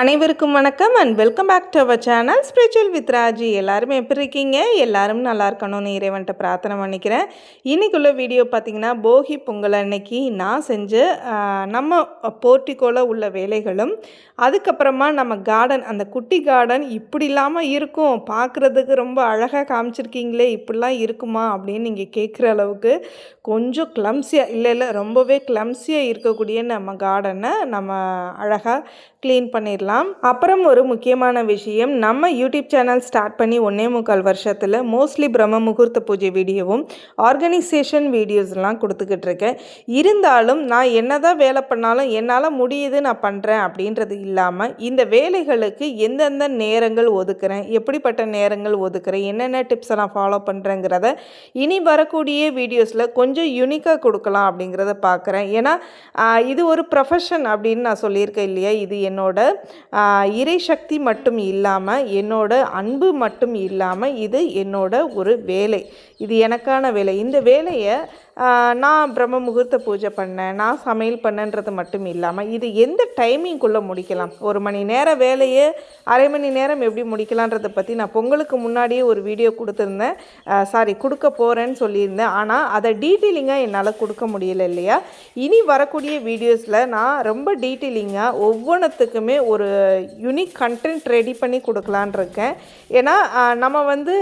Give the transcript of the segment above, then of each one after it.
அனைவருக்கும் வணக்கம் and welcome back to our channel spiritual with Raji எல்லாருமே எப்படி இருக்கீங்க? எல்லாரும் நல்லா இருக்கணும்னு இறைவன்ட்ட பிரார்த்தனை பண்ணிக்கிறேன். இன்றைக்குள்ள வீடியோ பார்த்தீங்கன்னா போகி பொங்கல் அன்னைக்கு நான் செஞ்ச நம்ம போர்ட்டிக்கோல உள்ள வேலைகளும் அதுக்கப்புறமா நம்ம கார்டன் அந்த குட்டி கார்டன் இப்படி இல்லாமல் இருக்கும். பார்க்குறதுக்கு ரொம்ப அழகாக காமிச்சிருக்கீங்களே இப்படிலாம் இருக்குமா அப்படின்னு நீங்கள் கேட்குற அளவுக்கு கொஞ்சம் கிளம்ஸியாக இல்லை இல்லை ரொம்பவே கிளம்ஸியாக இருக்கக்கூடிய நம்ம கார்டனை நம்ம அழகாக க்ளீன் பண்ணிடலாம். அப்புறம் ஒரு முக்கியமான விஷயம் நம்ம யூடியூப் சேனல் ஸ்டார்ட் பண்ணி ஒன்றே முக்கால் வருஷத்தில் மோஸ்ட்லி பிரம்ம முகூர்த்த பூஜை வீடியோவும் ஆர்கனைசேஷன் வீடியோஸ்லாம் கொடுத்துக்கிட்டு இருக்கேன். இருந்தாலும் நான் என்னதான் வேலை பண்ணாலும் என்னால் முடியுது நான் பண்ணுறேன் அப்படின்றது இல்லாமல் இந்த வேலைகளுக்கு எந்தெந்த நேரங்கள் ஒதுக்குறேன் எப்படிப்பட்ட நேரங்கள் ஒதுக்குறேன் என்னென்ன டிப்ஸை நான் ஃபாலோ பண்ணுறேங்கிறத இனி வரக்கூடிய வீடியோஸில் கொஞ்சம் யூனிக்காக கொடுக்கலாம் அப்படிங்கிறத பார்க்குறேன் ஏன்னா இது ஒரு ப்ரொஃபஷன் அப்படின்னு நான் சொல்லியிருக்கேன் இல்லையா? இது என்னோட இறை சக்தி மட்டும் இல்லாமல் என்னோட அன்பு மட்டும் இல்லாமல் இது என்னோட ஒரு வேலை. இது எனக்கான வேலை. இந்த வேலையை நான் பிரம்ம முகூர்த்த பூஜை பண்ணேன் நான் சமையல் பண்ணேன்றது மட்டும் இல்லாமல் இது எந்த டைமிங்குள்ளே முடிக்கலாம்? ஒரு மணி நேரம் வேலையே அரை மணி நேரம் எப்படி முடிக்கலான்றதை பற்றி நான் பொங்கலுக்கு முன்னாடியே ஒரு வீடியோ கொடுத்துருந்தேன். சாரி கொடுக்க போகிறேன்னு சொல்லியிருந்தேன். ஆனால் அதை டீட்டெயிலிங்காக என்னால் கொடுக்க முடியல இல்லையா? இனி வரக்கூடிய வீடியோஸில் நான் ரொம்ப டீட்டெயிலிங்காக ஒவ்வொன்றுத்துக்குமே ஒரு யூனிக் கண்டென்ட் ரெடி பண்ணி கொடுக்கலான் இருக்கேன் ஏன்னா நம்ம வந்து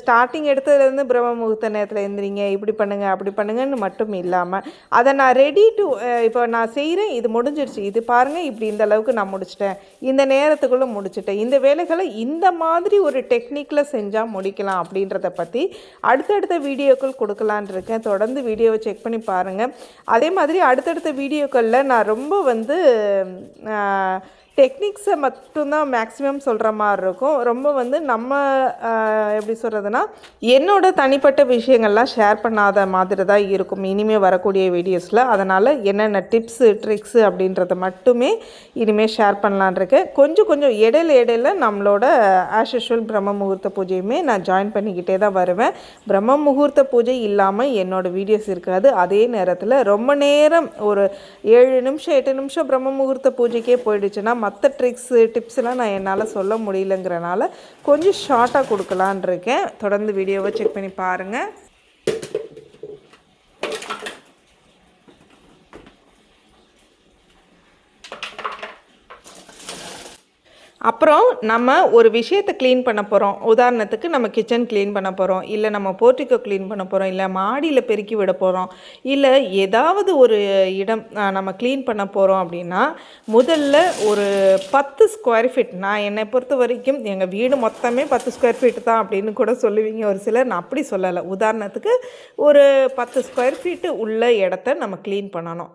ஸ்டார்டிங் எடுத்ததுலேருந்து பிரம்ம முகூர்த்த நேரத்தில் எழுந்திரிங்க இப்படி பண்ணுங்க அப்படி பண்ணுங்கள் பண்ணுங்கன்னு மட்டும் இல்லாமல் அதை நான் ரெடி டு இப்போ நான் செய்கிறேன் இது முடிஞ்சிருச்சு இது பாருங்கள் இப்படி இந்த அளவுக்கு நான் முடிச்சிட்டேன். இந்த நேரத்துக்குள்ளே முடிச்சிட்டேன். இந்த வேலைகளை இந்த மாதிரி ஒரு டெக்னிக்கில் செஞ்சால் முடிக்கலாம் அப்படின்றத பற்றி அடுத்தடுத்த வீடியோக்கள் கொடுக்கலான் இருக்கேன். தொடர்ந்து வீடியோவை செக் பண்ணி பாருங்கள் அதே மாதிரி அடுத்தடுத்த வீடியோக்களில் நான் ரொம்ப வந்து டெக்னிக்ஸை மட்டும்தான் மேக்ஸிமம் சொல்கிற மாதிரி இருக்கும் ரொம்ப வந்து நம்ம எப்படி சொல்கிறதுனா என்னோட தனிப்பட்ட விஷயங்கள்லாம் ஷேர் பண்ணாத மாதிரி தான் இருக்கும். இனிமேல் வரக்கூடிய வீடியோஸில் அதனால் என்னென்ன டிப்ஸு ட்ரிக்ஸு அப்படின்றத மட்டுமே இனிமேல் ஷேர் பண்ணலான்ருக்கேன் கொஞ்சம் கொஞ்சம் இடையில இடையில நம்மளோட ஆஸ் யூஷுவல் பிரம்ம முகூர்த்த பூஜையுமே நான் ஜாயின் பண்ணிக்கிட்டே தான் வருவேன். பிரம்ம முகூர்த்த பூஜை இல்லாமல் என்னோடய வீடியோஸ் இருக்காது. அதே நேரத்தில் ரொம்ப நேரம் ஒரு ஏழு நிமிஷம் எட்டு நிமிஷம் பிரம்ம முகூர்த்த பூஜைக்கே போயிடுச்சுன்னா மற்ற ட்ரிக்ஸு டிப்ஸ்லாம் நான் என்னால் சொல்ல முடியலங்கிறனால கொஞ்சம் ஷார்ட்டாக கொடுக்கலான் இருக்கேன். தொடர்ந்து வீடியோவை செக் பண்ணி பாருங்கள் அப்புறம் நம்ம ஒரு விஷயத்தை க்ளீன் பண்ண போகிறோம் உதாரணத்துக்கு நம்ம கிச்சன் க்ளீன் பண்ண போகிறோம் இல்லை நம்ம போர்ட்டிக்கோ க்ளீன் பண்ண போகிறோம் இல்லை மாடியில் பெருக்கி விட போகிறோம் இல்லை ஏதாவது ஒரு இடம் நம்ம க்ளீன் பண்ண போகிறோம் அப்படின்னா முதல்ல ஒரு பத்து ஸ்கொயர் ஃபீட் நான் என்னை பொறுத்த வரைக்கும் எங்கள் வீடு மொத்தமே பத்து ஸ்கொயர் ஃபீட் தான் அப்படின்னு கூட சொல்லுவீங்க. ஒரு சிலர் நான் அப்படி சொல்லலை. உதாரணத்துக்கு ஒரு பத்து ஸ்கொயர் ஃபீட்டு உள்ள இடத்த நம்ம க்ளீன் பண்ணணும்.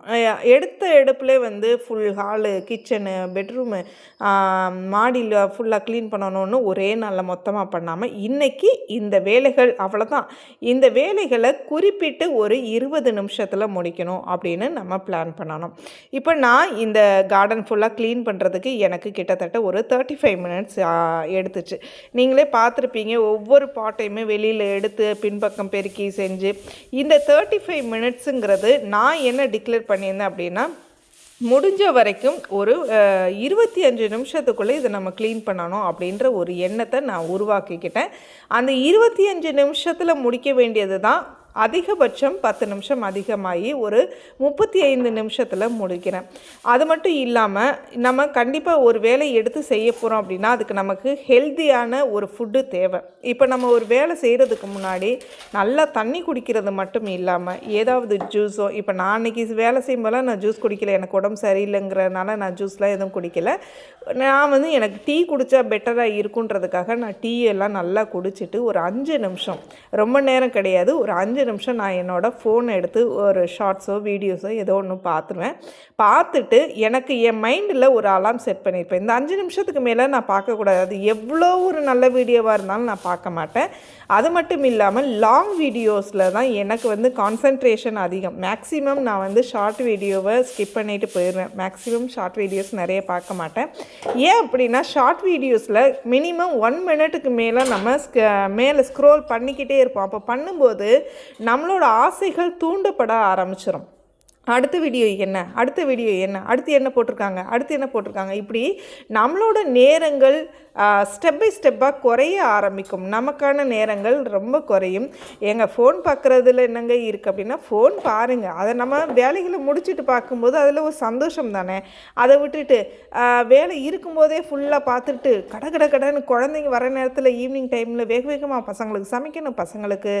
எடுத்த எடுப்புலேயே வந்து ஃபுல் ஹாலு கிச்சனு பெட்ரூமு மாடியில் ஃபுல்லாக க்ளீன் பண்ணணும்னு ஒரே நாளில் மொத்தமாக பண்ணாமல் இன்றைக்கி இந்த வேலைகள் அவ்வளோதான் இந்த வேலைகளை குறிப்பிட்டு ஒரு இருபது நிமிஷத்தில் முடிக்கணும் அப்படின்னு நம்ம பிளான் பண்ணணும். இப்போ நான் இந்த கார்டன் ஃபுல்லாக க்ளீன் பண்ணுறதுக்கு எனக்கு கிட்டத்தட்ட ஒரு தேர்ட்டி ஃபைவ் மினிட்ஸ் எடுத்துச்சு. நீங்களே பார்த்துருப்பீங்க ஒவ்வொரு பாட்டையுமே வெளியில் எடுத்து பின்பக்கம் பெருக்கி செஞ்சு இந்த தேர்ட்டி ஃபைவ் மினிட்ஸுங்கிறது நான் என்ன டிக்ளேர் பண்ணியிருந்தேன் அப்படின்னா முடிஞ்ச வரைக்கும் ஒரு இருபத்தி அஞ்சு நிமிஷத்துக்குள்ளே இதை நம்ம க்ளீன் பண்ணணும் அப்படின்ற ஒரு எண்ணத்தை நான் உருவாக்கிக்கிட்டேன். அந்த இருபத்தி அஞ்சு நிமிஷத்தில் முடிக்க வேண்டியது தான் அதிகபட்சம் பத்து நிமிஷம் அதிகமாகி ஒரு முப்பத்தி ஐந்து நிமிஷத்தில் முடிக்கிறேன். அது மட்டும் இல்லாமல் நம்ம கண்டிப்பாக ஒரு வேலை எடுத்து செய்ய போகிறோம் அப்படின்னா அதுக்கு நமக்கு ஹெல்த்தியான ஒரு ஃபுட்டு தேவை. இப்போ நம்ம ஒரு வேலை செய்கிறதுக்கு முன்னாடி நல்லா தண்ணி குடிக்கிறது மட்டும் இல்லாமல் ஏதாவது ஜூஸோ இப்போ நான் அன்றைக்கி வேலை செய்யும்போதெல்லாம் நான் ஜூஸ் குடிக்கல எனக்கு உடம்பு சரியில்லைங்கிறனால நான் ஜூஸ்லாம் எதுவும் குடிக்கல. நான் வந்து எனக்கு டீ குடித்தா பெட்டராக இருக்குன்றதுக்காக நான் டீ எல்லாம் நல்லா குடிச்சிட்டு ஒரு அஞ்சு நிமிஷம் ரொம்ப நேரம் கிடையாது ஒரு அஞ்சு நிமிஷம் நான் என்னோடய ஃபோன் எடுத்து ஒரு ஷார்ட்ஸோ வீடியோஸோ ஏதோ ஒன்று பார்த்துருவேன். பார்த்துட்டு எனக்கு என் மைண்டில் ஒரு அலாம் செட் பண்ணியிருப்பேன் இந்த அஞ்சு நிமிஷத்துக்கு மேலே நான் பார்க்கக்கூடாது அது எவ்வளோ ஒரு நல்ல வீடியோவாக இருந்தாலும் நான் பார்க்க மாட்டேன். அது மட்டும் இல்லாமல் லாங் வீடியோஸில் தான் எனக்கு வந்து கான்சன்ட்ரேஷன் அதிகம். மேக்ஸிமம் நான் வந்து ஷார்ட் வீடியோவை ஸ்கிப் பண்ணிட்டு போயிடுவேன். மேக்ஸிமம் ஷார்ட் வீடியோஸ் நிறைய பார்க்க மாட்டேன். ஏன் அப்படின்னா ஷார்ட் வீடியோஸில் மினிமம் ஒன் மினிட்டுக்கு மேலே நம்ம ஸ்க- மேலே ஸ்க்ரோல் பண்ணிக்கிட்டே இருப்போம். அப்போ பண்ணும்போது நம்மளோட ஆசைகள் தூண்டப்பட ஆரம்பிச்சிடும் அடுத்த வீடியோ என்ன? அடுத்த வீடியோ என்ன? அடுத்து என்ன போட்டிருக்காங்க? அடுத்து என்ன போட்டிருக்காங்க? இப்படி நம்மளோட நேரங்கள் ஸ்டெப் பை ஸ்டெப்பாக குறைய ஆரம்பிக்கும். நமக்கான நேரங்கள் ரொம்ப குறையும். எங்கள் ஃபோன் பார்க்குறதுல என்னங்க இருக்குது அப்படின்னா ஃபோன் பாருங்கள் அதை நம்ம வேலைகளை முடிச்சுட்டு பார்க்கும்போது அதில் ஒரு சந்தோஷம் தானே? அதை விட்டுட்டு வேலை இருக்கும்போதே ஃபுல்லாக பார்த்துட்டு கட கட கடன்னு குழந்தைங்க வர நேரத்தில் ஈவினிங் டைமில் வேக வேகமாக பசங்களுக்கு சமைக்கணும் பசங்களுக்கு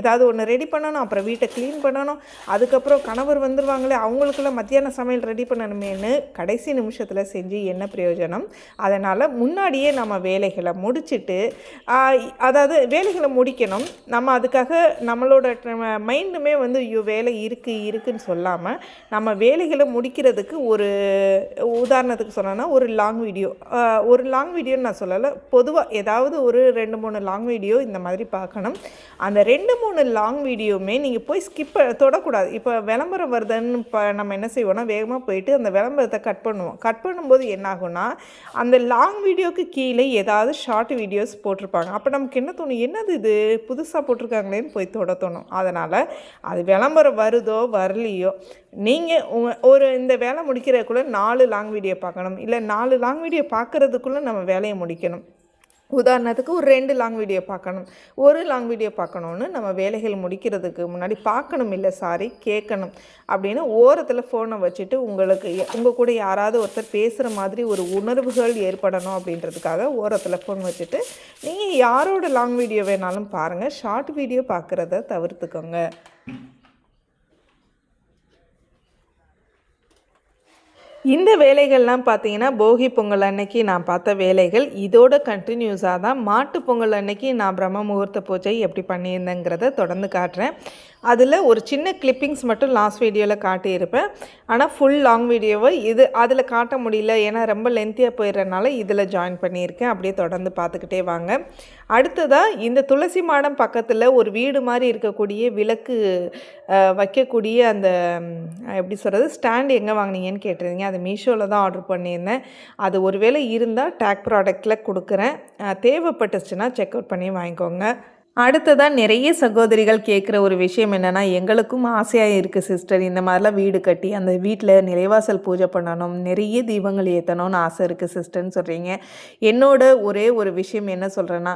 ஏதாவது ஒன்று ரெடி பண்ணணும் அப்புறம் வீட்டை க்ளீன் பண்ணணும் அதுக்கப்புறம் கணவர் வந்துடுவாங்களே அவங்களுக்குலாம் மத்தியான சமையல் ரெடி பண்ணணுமேனு கடைசி நிமிஷத்தில் செஞ்சு என்ன பிரயோஜனம்? அதனால் முன்னாடியே நம்ம வேலைகளை முடிச்சுட்டு அதாவது வேலைகளை முடிக்கணும். நம்ம அதுக்காக நம்மளோட மைண்டுமே வந்து ஐயோ வேலை இருக்குது இருக்குன்னு சொல்லாமல் நம்ம வேலைகளை முடிக்கிறதுக்கு ஒரு உதாரணத்துக்கு சொன்னோன்னா ஒரு லாங் வீடியோ ஒரு லாங் வீடியோன்னு நான் சொல்லலை. பொதுவாக ஏதாவது ஒரு ரெண்டு மூணு லாங் வீடியோ இந்த மாதிரி பார்க்கணும். அந்த ரெண்டு மூணு லாங் வீடியோவுமே நீங்கள் போய் ஸ்கிப் தொடக்கூடாது. இப்போ விளம்பரம் வருதுன்னு இப்போ நம்ம என்ன செய்வோம்னா வேகமாக போயிட்டு அந்த விளம்பரத்தை கட் பண்ணுவோம். கட் பண்ணும்போது என்னாகும்னா அந்த லாங் வீடியோக்கு கீழே ஏதாவது ஷார்ட் வீடியோஸ் போட்டிருப்பாங்க. அப்போ நமக்கு என்ன தோணும்? என்னது இது? புதுசாக போட்டிருக்காங்களேன்னு போய் தொட தோணும். அதனால் அது விளம்பரம் வருதோ வரலையோ நீங்கள் உங்க ஒரு இந்த வேலை முடிக்கிறதுக்குள்ளே நாலு லாங் வீடியோ பார்க்கணும். இல்லை நாலு லாங் வீடியோ பார்க்குறதுக்குள்ளே நம்ம வேலையை முடிக்கணும். உதாரணத்துக்கு ஒரு ரெண்டு லாங் வீடியோ பார்க்கணும். ஒரு லாங் வீடியோ பார்க்கணுன்னு நம்ம வேலைகள் முடிக்கிறதுக்கு முன்னாடி பார்க்கணும் இல்லை சாரி கேட்கணும். அப்படின்னு ஓரத்தில் ஃபோனை வச்சுட்டு உங்களுக்கு உங்கள் கூட யாராவது ஒருத்தர் பேசுகிற மாதிரி ஒரு உணர்வுகள் ஏற்படணும் அப்படின்றதுக்காக ஓரத்தில் ஃபோன் வச்சுட்டு நீங்கள் யாரோட லாங் வீடியோ வேணாலும் பாருங்கள் ஷார்ட் வீடியோ பார்க்குறத தவிர்த்துக்கோங்க. இந்த வேலைகள்லாம் பார்த்தீங்கன்னா போகி பொங்கல் அன்னைக்கு நான் பார்த்த வேலைகள் இதோட கண்டினியூஸாக தான் மாட்டு பொங்கல் அன்னைக்கு நான் பிரம்ம முகூர்த்த பூஜை எப்படி பண்ணியிருந்தேங்கிறத தொடர்ந்து காட்டுறேன். அதில் ஒரு சின்ன கிளிப்பிங்ஸ் மட்டும் லாஸ்ட் வீடியோவில் காட்டியிருப்பேன். ஆனால் ஃபுல் லாங் வீடியோவை இது அதில் காட்ட முடியல. ஏன்னா ரொம்ப லென்த்தியாக போயிடுறனால இதில் ஜாயின் பண்ணியிருக்கேன். அப்படியே தொடர்ந்து பார்த்துக்கிட்டே வாங்க. அடுத்ததாக இந்த துளசி மாடம் பக்கத்தில் ஒரு வீடு மாதிரி இருக்கக்கூடிய விளக்கு வைக்கக்கூடிய அந்த எப்படி சொல்கிறது ஸ்டாண்ட் எங்கே வாங்குனீங்கன்னு கேட்டிருந்தீங்க. அது மீஷோவில் தான் ஆர்டர் பண்ணியிருந்தேன். அது ஒருவேளை இருந்தால் டேக் ப்ராடக்ட்டில் கொடுக்குறேன். தேவைப்பட்டுச்சுன்னா செக் அவுட் பண்ணி வாங்கிக்கோங்க. அடுத்ததாக நிறைய சகோதரிகள் கேட்குற ஒரு விஷயம் என்னென்னா எங்களுக்கும் ஆசையாக இருக்குது சிஸ்டர் இந்த மாதிரிலாம் வீடு கட்டி அந்த வீட்டில் நிலைவாசல் பூஜை பண்ணணும் நிறைய தீபங்கள் ஏற்றணும்னு ஆசை இருக்குது சிஸ்டர்னு சொல்கிறீங்க என்னோட ஒரே ஒரு விஷயம் என்ன சொல்கிறேன்னா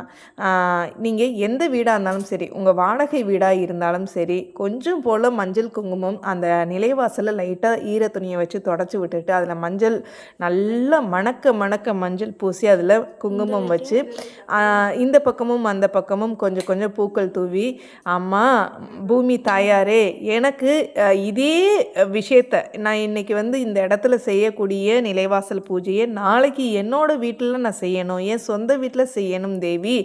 நீங்கள் எந்த வீடாக இருந்தாலும் சரி உங்கள் வாடகை வீடாக இருந்தாலும் சரி கொஞ்சம் போல் மஞ்சள் குங்குமம் அந்த நிலைவாசலில் லைட்டாக ஈர துணியை வச்சு தொடச்சி விட்டுட்டு அதில் மஞ்சள் நல்லா மணக்க மணக்க மஞ்சள் பூசி அதில் குங்குமம் வச்சு இந்த பக்கமும் அந்த பக்கமும் கொஞ்சம் கொஞ்சம் பூக்கள் தூவி அம்மா பூமி தாயாரே எனக்கு இதே விஷயத்த நான் இன்னைக்கு வந்து இந்த இடத்துல செய்யக்கூடிய நிலைவாசல் பூஜையை நாளைக்கு என்னோடய வீட்டில் நான் செய்யணும் என் சொந்த வீட்டில் செய்யணும் தேவி.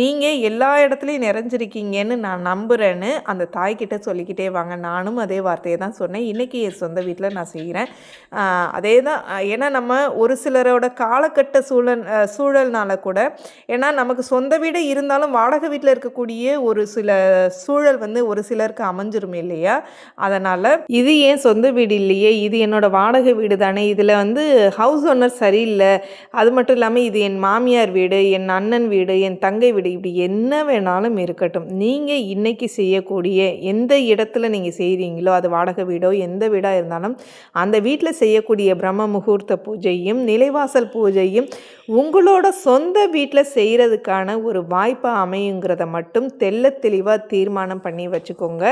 நீங்கள் எல்லா இடத்துலையும் நிறைஞ்சிருக்கீங்கன்னு நான் நம்புகிறேன்னு அந்த தாய்கிட்ட சொல்லிக்கிட்டே வாங்க. நானும் அதே வார்த்தையை தான் சொன்னேன். இன்றைக்கி என் சொந்த வீட்டில் நான் செய்கிறேன் அதே தான் ஏன்னா நம்ம ஒரு சிலரோட காலகட்ட சூழல் சூழல்னால கூட ஏன்னா நமக்கு சொந்த வீடு இருந்தாலும் வாடகை வீட்டில் இருக்கக்கூடிய ஒரு சில சூழல் வந்து ஒரு சிலருக்கு அமைஞ்சிரும் இல்லையா? அதனால் இது ஏன் சொந்த வீடு இல்லையே? இது என்னோட வாடகை வீடு தானே? இதில் வந்து ஹவுஸ் ஓனர் சரியில்லை. அது மட்டும் இல்லாமல் இது என் மாமியார் வீடு என் அண்ணன் வீடு என் தங்கை வீடு இப்படி என்ன வேணாலும் இருக்கட்டும். நீங்கள் இன்றைக்கி செய்யக்கூடிய எந்த இடத்துல நீங்கள் செய்கிறீங்களோ அது வாடகை வீடோ எந்த வீடாக இருந்தாலும் அந்த வீட்டில் செய்யக்கூடிய பிரம்ம முகூர்த்த பூஜையும் நிலைவாசல் பூஜையும் உங்களோட சொந்த வீட்டில் செய்கிறதுக்கான ஒரு வாய்ப்பை அமையுங்கிறத மட்டும் தெல்ல தெளிவாக தீர்மானம் பண்ணி வச்சுக்கோங்க.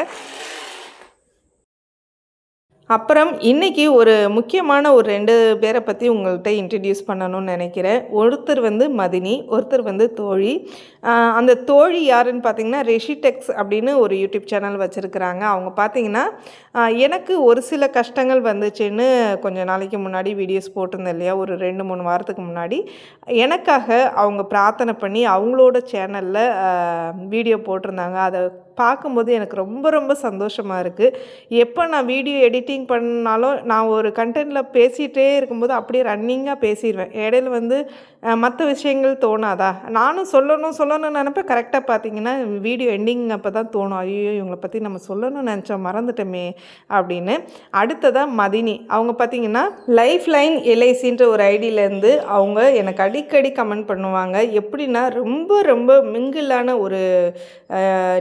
அப்புறம் இன்னைக்கு ஒரு முக்கியமான ஒரு ரெண்டு பேரை பற்றி உங்கள்கிட்ட இன்ட்ரடியூஸ் பண்ணணும்னு நினைக்கிறேன். ஒருத்தர் வந்து மதினி ஒருத்தர் வந்து தோழி. அந்த தோழி யாருன்னு பார்த்தீங்கன்னா ரெஷிடெக்ஸ் அப்படின்னு ஒரு யூடியூப் சேனல் வச்சுருக்கிறாங்க. அவங்க பார்த்தீங்கன்னா எனக்கு ஒரு சில கஷ்டங்கள் வந்துச்சுன்னு கொஞ்சம் நாளைக்கு முன்னாடி வீடியோஸ் போட்டிருந்தேன் இல்லையா? ஒரு ரெண்டு மூணு வாரத்துக்கு முன்னாடி. எனக்காக அவங்க பிரார்த்தனை பண்ணி அவங்களோட சேனலில் வீடியோ போட்டிருந்தாங்க. அதை பார்க்கும்போது எனக்கு ரொம்ப ரொம்ப சந்தோஷமாக இருக்குது எப்போ நான் வீடியோ எடிட்டிங் பண்ணாலும் நான் ஒரு கண்டென்ட்டில் பேசிகிட்டே இருக்கும்போது அப்படியே ரன்னிங்காக பேசிடுவேன் இடையில வந்து மற்ற விஷயங்கள் தோணாதா? நானும் சொல்லணும் சொல்லணும்னு நினப்பேன். கரெக்டாக பார்த்தீங்கன்னா வீடியோ எண்டிங் அப்போ தான் தோணும். ஐயோ இவங்களை பற்றி நம்ம சொல்லணும்னு நினச்சோம் மறந்துட்டோமே அப்படின்னு. அடுத்ததாக மதினி. அவங்க பார்த்தீங்கன்னா லைஃப் லைன் எல்ஐசின்ற ஒரு ஐடியிலேருந்து அவங்க எனக்கு அடிக்கடி கமெண்ட் பண்ணுவாங்க. எப்படின்னா ரொம்ப ரொம்ப மிங்கிலான ஒரு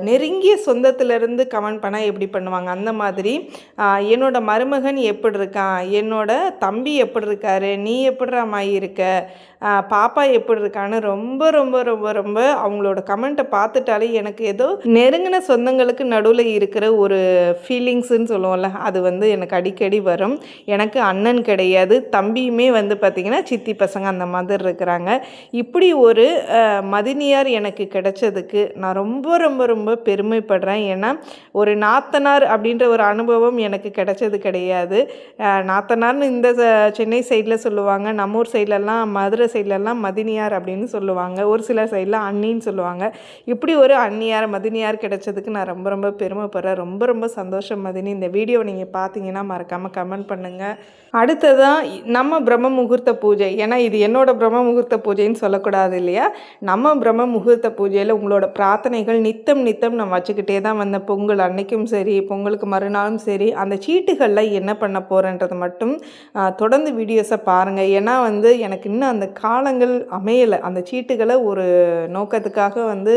நெருங்கி நெருங்கிய நெருங்கிய சொந்தத்திலேருந்து கமெண்ட் பண்ணால் எப்படி பண்ணுவாங்க? அந்த மாதிரி என்னோட மருமகன் எப்படி இருக்கான்? என்னோட தம்பி எப்படி இருக்காரு? நீ எப்படிடா மாயி இருக்க? பாப்பா எப்படி இருக்கான்னு ரொம்ப ரொம்ப ரொம்ப ரொம்ப அவங்களோட கமெண்ட்டை பார்த்துட்டாலே எனக்கு ஏதோ நெருங்கின சொந்தங்களுக்கு நடுவில் இருக்கிற ஒரு ஃபீலிங்ஸுன்னு சொல்லுவோம்ல அது வந்து எனக்கு அடிக்கடி வரும். எனக்கு அண்ணன் கிடையாது. தம்பியுமே வந்து பார்த்திங்கன்னா சித்தி பசங்க அந்த மாதிரி இருக்கிறாங்க. இப்படி ஒரு மதினியார் எனக்கு கிடைச்சதுக்கு நான் ரொம்ப ரொம்ப ரொம்ப பெருமைப்படுறேன். ஏன்னா ஒரு நாத்தனார் அப்படின்ற ஒரு அனுபவம் எனக்கு கிடைச்சது கிடையாது. நாத்தனார்னு இந்த ச- சென்னை சைடில் சொல்லுவாங்க. நம்ம ஊர் சைட்லலாம் மதுரை சைட்லலாம் மதினியார் அப்படின்னு சொல்லுவாங்க. ஒரு சில சைடில் அண்ணின்னு சொல்லுவாங்க. இப்படி ஒரு அண்ணியார் மதினியார் கிடைச்சதுக்கு நான் ரொம்ப ரொம்ப பெருமைப்படுறேன். ரொம்ப ரொம்ப சந்தோஷம் மதினி. இந்த வீடியோ நீங்கள் பார்த்தீங்கன்னா மறக்காமல் கமெண்ட் பண்ணுங்கள் அடுத்ததான் நம்ம பிரம்ம முகூர்த்த பூஜை. ஏன்னா இது என்னோட பிரம்ம முகூர்த்த பூஜைன்னு சொல்லக்கூடாது இல்லையா? நம்ம பிரம்ம முகூர்த்த பூஜையில் உங்களோட பிரார்த்தனைகள் நித்தம் நித்தம் நம்ம வச்சுக்கிட்டே தான் வந்தேன் பொங்கல் அன்னைக்கும் சரி பொங்கலுக்கு மறுநாளும் சரி அந்த சீட்டுகளில் என்ன பண்ண போகிறேன்றது மட்டும் தொடர்ந்து வீடியோஸை பாருங்கள் ஏன்னா வந்து எனக்கு இன்னும் அந்த காலங்கள் அமையலை. அந்த சீட்டுகளை ஒரு நோக்கத்துக்காக வந்து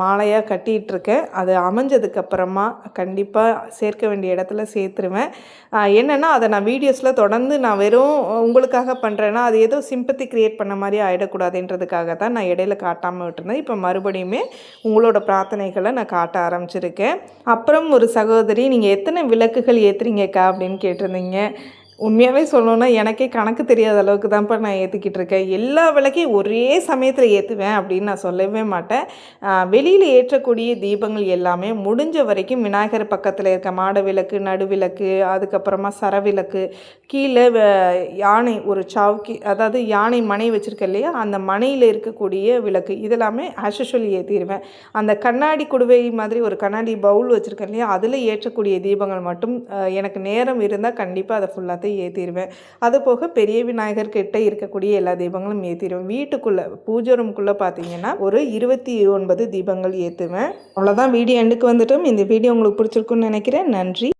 மாலையாக கட்டிகிட்டு இருக்கேன் அது அமைஞ்சதுக்கப்புறமா கண்டிப்பாக சேர்க்க வேண்டிய இடத்துல சேர்த்துருவேன். என்னென்னா அதை நான் வீடியோஸில் தொடர்ந்து நான் வெறும் உங்களுக்காக பண்ணுறேன்னா அது ஏதோ சிம்பத்தி க்ரியேட் பண்ண மாதிரி ஆகிடக்கூடாதுன்றதுக்காக தான் நான் இடையில காட்டாமல் விட்டுருந்தேன். இப்போ மறுபடியுமே உங்களோட பிரார்த்தனைகளை நான் காட்ட ஆரம்பிச்சிருக்கேன். அப்புறம் ஒரு சகோதரி நீங்கள் எத்தனை விளக்குகள் ஏற்றுறீங்கக்கா அப்படின்னு கேட்டிருந்தீங்க. உண்மையாகவே சொல்லணும்னா எனக்கே கணக்கு தெரியாத அளவுக்கு தான்ப்பா நான் ஏற்றிக்கிட்டு இருக்கேன். எல்லா விளக்கையும் ஒரே சமயத்தில் ஏற்றுவேன் அப்படின்னு நான் சொல்லவே மாட்டேன். வெளியில் ஏற்றக்கூடிய தீபங்கள் எல்லாமே முடிஞ்ச வரைக்கும் விநாயகர் பக்கத்தில் இருக்க மாட விளக்கு நடுவிளக்கு அதுக்கப்புறமா சரவிளக்கு கீழே வ- யானை ஒரு சவுக்கி அதாவது யானை மனை வச்சுருக்க இல்லையா அந்த மனையில் இருக்கக்கூடிய விளக்கு இதெல்லாமே ஆஷுவல் ஏற்றிடுவேன் அந்த கண்ணாடி குடுவை மாதிரி ஒரு கண்ணாடி பவுல் வச்சுருக்கேன் இல்லையா அதில் ஏற்றக்கூடிய தீபங்கள் மட்டும் எனக்கு நேரம் இருந்தால் கண்டிப்பாக அதை ஃபுல்லாத்தையும் ஏற்றிடுவேன் அது போக பெரிய விநாயகர் கிட்ட இருக்கக்கூடிய எல்லா தீபங்களும் ஏற்றிடுவேன் வீட்டுக்குள்ளே பூஜை ரூம்குள்ளே பார்த்தீங்கன்னா ஒரு இருபத்தி ஒன்பது தீபங்கள் ஏற்றுவேன் அவ்வளோதான் வீடியோ எண்டுக்கு வந்துட்டும். இந்த வீடியோ உங்களுக்கு பிடிச்சிருக்குன்னு நினைக்கிறேன். நன்றி.